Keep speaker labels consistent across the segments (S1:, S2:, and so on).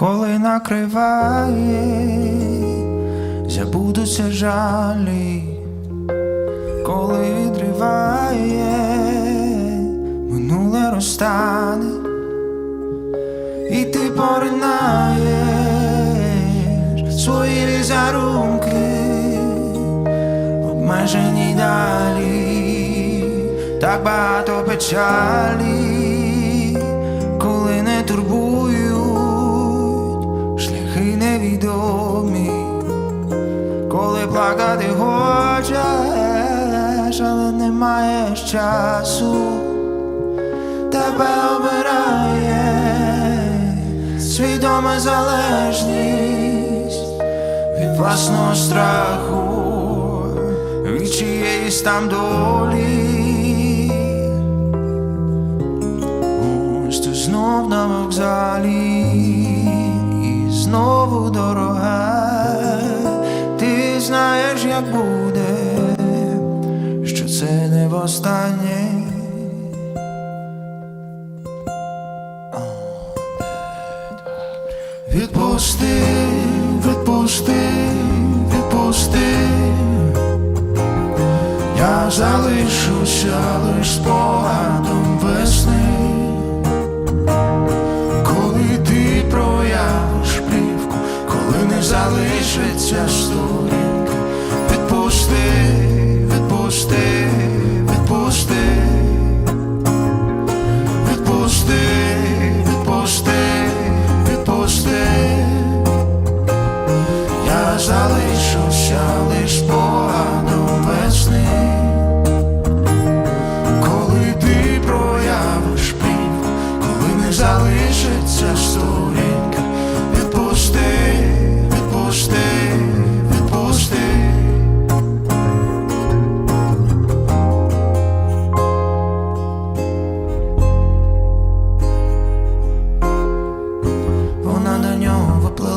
S1: коли накриває, забудуться жалі, коли відриває, минуле розтане, і ти поринаєш свої візерунки, обмежені далі, так багато печалі, коли не турбують шляхи невідомі, коли плакати хочеш, але не маєш часу, тебе обирає свідома залежність від власного страху, від чиєїсь там долі. Знов на вокзалі, знову дорога. Ти знаєш, як буде, що це не востаннє. Відпусти, відпусти, відпусти. Я залишуся лиш спогадом залишиться сторінка, відпусти,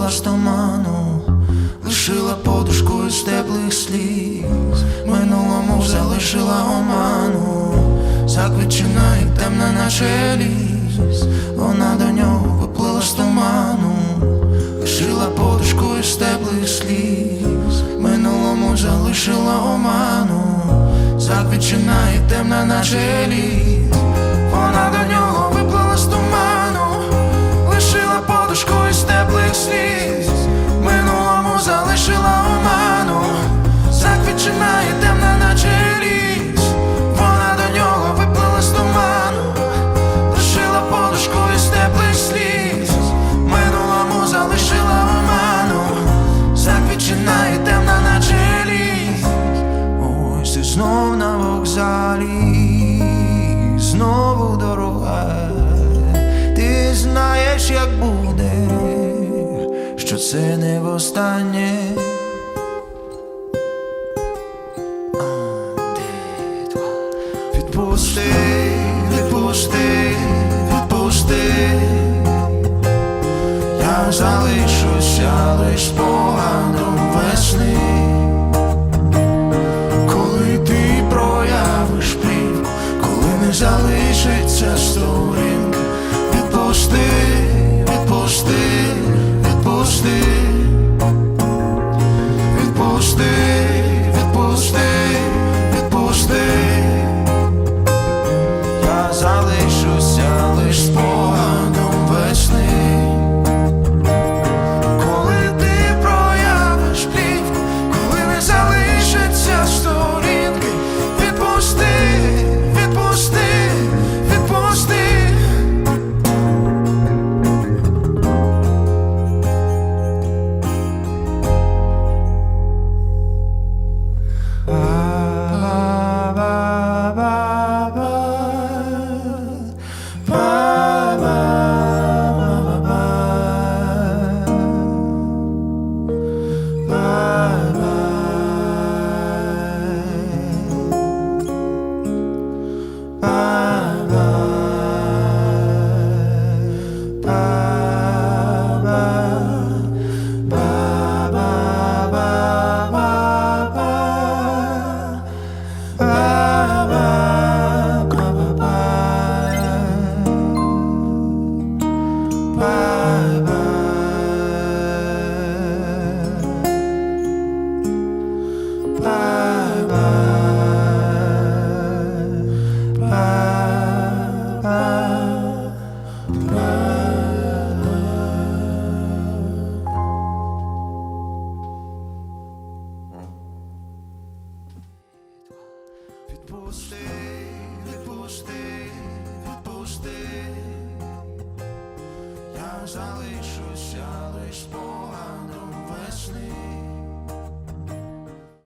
S1: виплила з туману, лишила подушку із теплих сліз, минулому залишила оману, заквічена і темна наче ліс. Вона до нього виплила з туману, лишила подушку із теплих сліз, минулому залишила оману, заквічена і темна наче ліс. Залишила оману, заквічена і темна наче ліс. Вона до нього виплила з туману, лишила подушку із теплих сліз, минулому залишила оману, заквічена і темна наче ліс. Ось ти знов на вокзалі, знову дорога. Ти знаєш, як буде, це не востаннє. Відпусти, відпусти, відпусти. Я залишуся лиш спогадом весни. Коли ти проявиш плівку, коли не залишиться сторінка, відпусти, відпусти, відпусти, залишуся лиш Богом